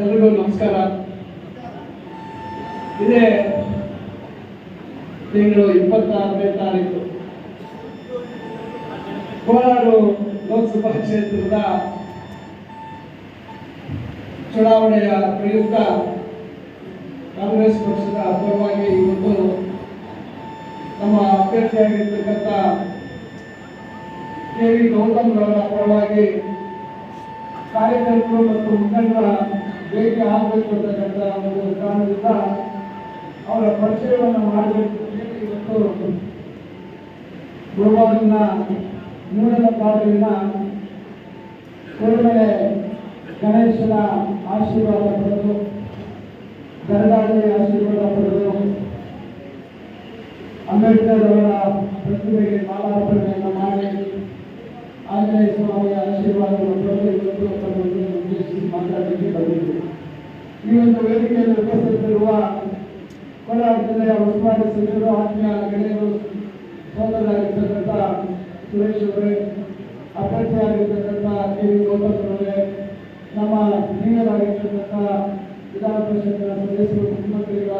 ಎಲ್ರಿಗೂ ನಮಸ್ಕಾರ. ಇದೇ ತಿಂಗಳು ಇಪ್ಪತ್ತಾರನೇ ತಾರೀಕು. ಕೋಲಾರು ಲೋಕಸಭಾ ಕ್ಷೇತ್ರದ ಚುನಾವಣೆಯ ಪ್ರಯುಕ್ತ ಕಾಂಗ್ರೆಸ್ ಪಕ್ಷದ ಪರವಾಗಿ ಇವತ್ತು ನಮ್ಮ ಅಭ್ಯರ್ಥಿಯಾಗಿರ್ತಕ್ಕಂಥ ಕೆ ವಿ ಗೌತಮ್ ಅವರ ಪರವಾಗಿ ಕಾರ್ಯಕರ್ತರು ಮತ್ತು ಮುಖಂಡರ ಭೇಟಿ ಆಗಬೇಕು ಅಂತಕ್ಕಂಥ ಒಂದು ಕಾರಣದಿಂದ ಅವರ ಪರಿಚಯವನ್ನು ಮಾಡಬೇಕು ಹೇಳಿ ಇವತ್ತು ಗುರುವಾರಿನ ಮೂರನೇ ಪಾದರಿನ ಕೂಡಲೇ ಗಣೇಶನ ಆಶೀರ್ವಾದ ಪಡೆದು ಗರಗಾಡಿ ಆಶೀರ್ವಾದ ಪಡೆದು, ಅಂಬೇಡ್ಕರ್ ಅವರ ಪ್ರತಿಮೆಗೆ ಮಾಲಾರ್ಪಣೆಯನ್ನು ಮಾಡಿ, ಆಂಜನೇಯ ಸ್ವಾಮಿಯ ಆಶೀರ್ವಾದವನ್ನು ಇವತ್ತು ತಮ್ಮನ್ನು ಉದ್ದೇಶಿಸಿ ಮಾತಾಡಲಿಕ್ಕೆ ಬಂದಿದ್ದೆ. ಈ ಒಂದು ವೇದಿಕೆಯಲ್ಲಿ ಉಪಸ್ಥಿತರಿರುವ ಕೋಲಾರ ಜಿಲ್ಲೆಯ ಉಸ್ತುವಾರಿ ಸಚಿವರು, ಆತ್ಮೀಯ ಗೆಳೆಯರು ಸೋದರರಾಗಿರ್ತಕ್ಕಂಥ ಸುರೇಶ್ ಅವರೇ ಅಭ್ಯರ್ಥಿಯಾಗಿರ್ತಕ್ಕಂಥ ಕೆ ವಿ ಗೌತಮ್ ಅವರೇ ನಮ್ಮ ಹಿರಿಯರಾಗಿರ್ತಕ್ಕಂಥ ವಿಧಾನ ಪರಿಷತ್ತಿನ ಸದಸ್ಯರು, ಮುಖ್ಯಮಂತ್ರಿಗಳ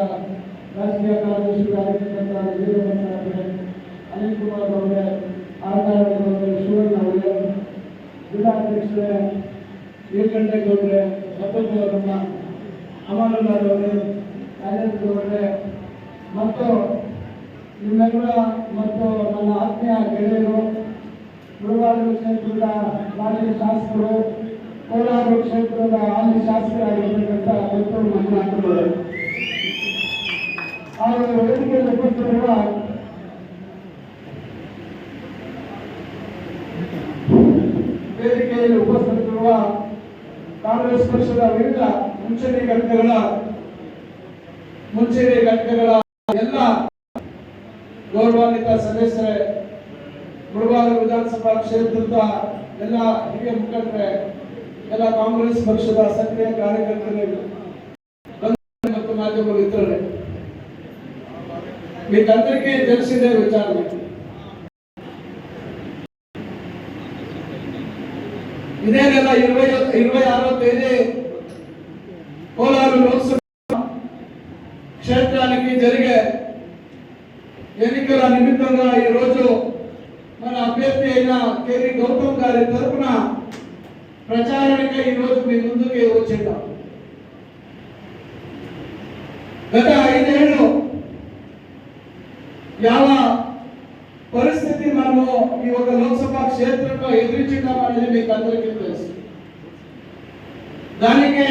ರಾಜಕೀಯ ಕಾರ್ಯದರ್ಶಿಗಳಾಗಿರ್ತಕ್ಕಂಥ ವೀರಭದ್ರ ಅವರೇ ಅನಿಲ್ ಕುಮಾರ್ ಅವರೇ ಆರ್ಗಾರವರೇ ಶಿವಣ್ಣ ಅವರೇ ಜಿಲ್ಲಾಧ್ಯಕ್ಷರೇ ನೀಲಕಂಠೇಗೌಡ್ರೆ ಸತ್ತಪ್ಪವರಮ್ಮ ಅಮರಣ್ಣರವರೇ ರಾಜೇಂದ್ರ ಗೌಡ್ರೆ ಮತ್ತು ನಿಮ್ಮೆಲ್ಲರ ಮತ್ತು ನನ್ನ ಆತ್ಮೀಯ ಗೆಳೆಯರು ಗುರುವಾರ ಕ್ಷೇತ್ರದ ಮಾಜಿ ಶಾಸಕರು ಕೋಲಾರ ಕ್ಷೇತ್ರದ ಹಾಲಿ ಶಾಸಕರಾಗಿರ್ತಕ್ಕಂಥ ಡಾಕ್ಟರ್ ಮಂಜುನಾಥರವರು ಹಾಗೂ ವೇದಿಕೆಯಲ್ಲಿ ಉಪಸ್ಥಿತರುವ ವೇದಿಕೆಯಲ್ಲಿ ಉಪಸ್ಥಿತಿರುವ ಕಾಂಗ್ರೆಸ್ ಪಕ್ಷದ ವಿವಿಧ ಮುಂಚೂಣಿ ಘಟಕಗಳ ಮುಂಚೂಣಿ ಘಟಕಗಳ ಎಲ್ಲ ಗೌರವಾನ್ವಿತ ಸದಸ್ಯರೇ, ಮುಳಬಾಗ ವಿಧಾನಸಭಾ ಕ್ಷೇತ್ರದ ಎಲ್ಲ ಹಿರಿಯ ಮುಖಂಡರೇ ಎಲ್ಲ ಕಾಂಗ್ರೆಸ್ ಪಕ್ಷದ ಸಕ್ರಿಯ ಕಾರ್ಯಕರ್ತರೇ ಬಂಧುಗಳೇ ಮತ್ತು ಮಾಧ್ಯಮ ಮಿತ್ರರೇ మీకందరికీ తెలిసిందే విచారం ఇదే నెల ఇరవై ఇరవై ఆరో తేదీ కోలారు లోక్సభ క్షేత్రానికి జరిగే ఎన్నికల నిమిత్తంగా ఈ రోజు మన అభ్యర్థి అయిన కేవీ గౌతమ్ గారి తరపున ప్రచారానికి ఈరోజు మీ ముందుకే వచ్చిందాం? గత ఐదేళ్ళు యావ పరిస్థితి మనము ఈ ఒక లోక్సభ క్షేత్రంలో ఎదురించడం అనేది మీకు అందరికీ తెలుసు. దానికి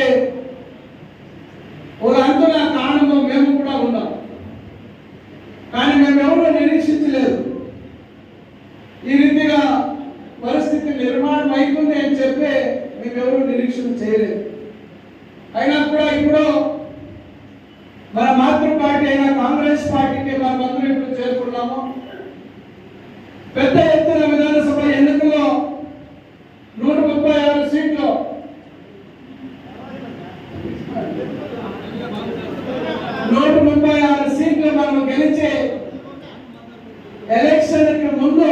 నిరీక్షణ చేయలేదు. అయినా కూడా ఇప్పుడు మన మాతృ పార్టీ అయిన కాంగ్రెస్ పార్టీకి మనమందరం ఇప్పుడు చేరుకున్నాము. పెద్ద ఎత్తున విధానసభ ఎన్నికల్లో నూట ముప్పై ఆరు సీట్లు. నూట ముప్పై ఆరు సీట్లు మనం గెలిచి ఎలక్షన్ ముందు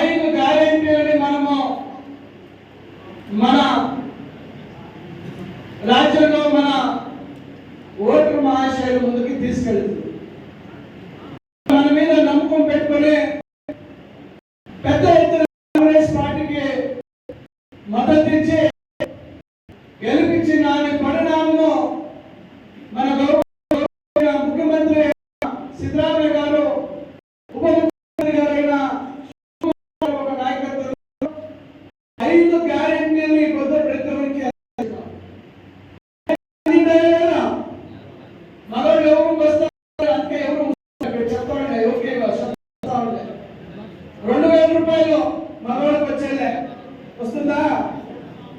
ఐదు గ్యారెంటీలని మనము మన రాజ్యంలో మన ఓటర్ మహాశయుల ముందుకి తీసుకెళ్తుంది. మన మీద నమ్మకం పెట్టుకునే పెద్ద వస్తుందా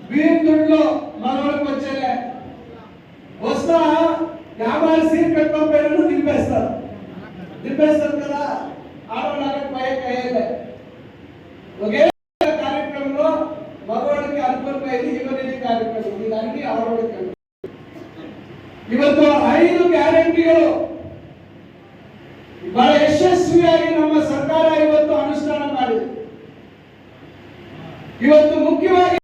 వీధుల్లో మనవరకు వచ్చేలే వస్తా యాభై సీట్ పెట్టుకొని పేరు నింపేస్తారు నింపేస్తారు కదా ఆడవాళ్ళకి పైకి అయ్యేలే ఒకే కార్యక్రమంలో మగవాడికి అనుకూలంగా అయింది కార్యక్రమం ఇది అన్ని ఆడవాడికి ಇವತ್ತು ఐదు ಗ್ಯಾರಂಟಿಗಳು ಬಹಳ ಯಶಸ್ವಿಯಾಗಿ ನಮ್ಮ ಸರ್ಕಾರ ಇವತ್ತು ಇವತ್ತು ಮುಖ್ಯವಾಗಿ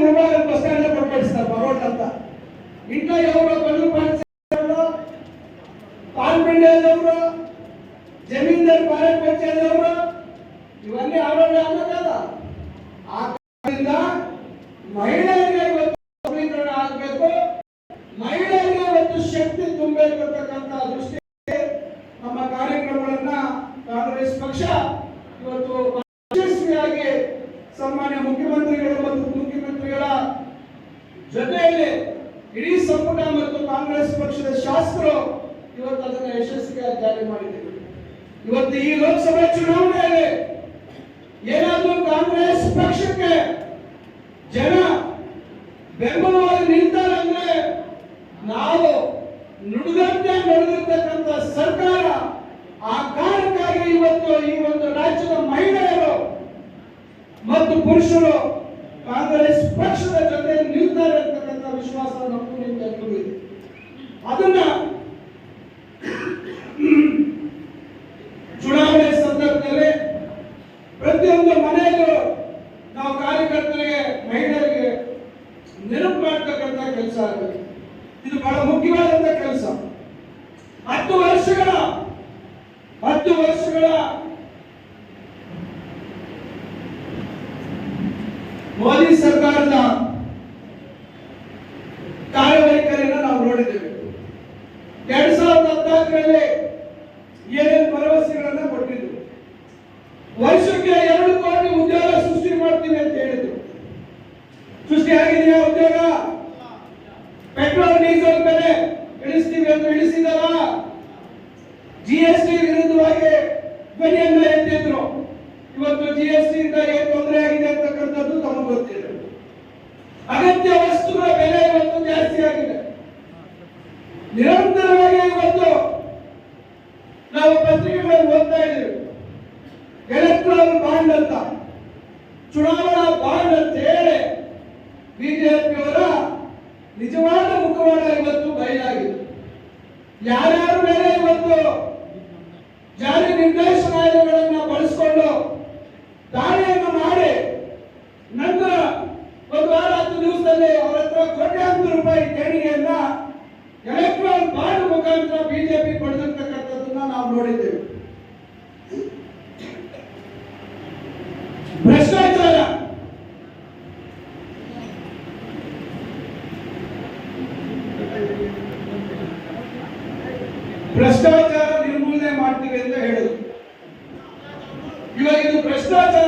రుణాలు బస్ స్టాండ్లో కొట్టేస్తారు ఇంట్లో ఎవరో పనులు పనిచేయడంలో కార్పొరేట్ జమీందారు పాలెట్ వచ్చేది ఎవరో ఇవన్నీ ఆడవాళ్ళు కదా. ఆ మహిళ ಜೊತೆಯಲ್ಲಿ ಇಡೀ ಸಂಪುಟ ಮತ್ತು ಕಾಂಗ್ರೆಸ್ ಪಕ್ಷದ ಶಾಸಕರು ಇವತ್ತು ಅದನ್ನ ಯಶಸ್ವಿಯಾಗಿ ಜಾರಿ ಮಾಡಿದ್ದೀವಿ ಇವತ್ತು ಈ ಲೋಕಸಭೆ ಚುನಾವಣೆಯಲ್ಲಿ ಏನಾದರೂ ಕಾಂಗ್ರೆಸ್ ಪಕ್ಷಕ್ಕೆ ಜನ ಬೆಂಬಲವಾಗಿ ನಿಲ್ತಾರೆ ಅಂದ್ರೆ ನಾವು ನುಡಿದಂತೆ ನಡೆದಿರ್ತಕ್ಕಂಥ ಸರ್ಕಾರ, ಆ ಕಾರಣಕ್ಕಾಗಿ ಇವತ್ತು ಈ ಒಂದು ರಾಜ್ಯದ ಮಹಿಳೆಯರು ಮತ್ತು ಪುರುಷರು ಕಾಂಗ್ರೆಸ್ ಪಕ್ಷದ ಜೊತೆ ನಿರ್ಧಾರ ಅಂತಕ್ಕಂಥ ವಿಶ್ವಾಸ ಇದೆ ಅದನ್ನ ಮೋದಿ ಸರ್ಕಾರದ ಕಾರ್ಯವೈಖರಿಯನ್ನು ನಾವು ನೋಡಿದ್ದೇವೆ. ನಾವು ಪತ್ರಿಕೆಗಳಲ್ಲಿ ಓದ್ತಾ ಇದ್ದೀವಿ. ಎಲೆಕ್ಟ್ರಲ್ ಬಾಂಡ್ ಅಂತ. ಚುನಾವಣಾ ಬಾಂಡ್ ಅಂತ ಹೇಳಿ ಬಿಜೆಪಿಯವರ ನಿಜವಾದ ಮುಖವಾಡ ಇವತ್ತು ಬಯಲಾಗಿದೆ. ಯಾರ್ಯಾರ ಮೇಲೆ ಇವತ್ತು ಜಾರಿ ನಿರ್ದೇಶನಾಲಯಗಳನ್ನ ಭ್ರಷ್ಟಾಚಾರ ನಿರ್ಮೂಲನೆ ಮಾಡ್ತೀವಿ ಅಂತ ಹೇಳುದು. ಇವಾಗ ಇದು ಭ್ರಷ್ಟಾಚಾರ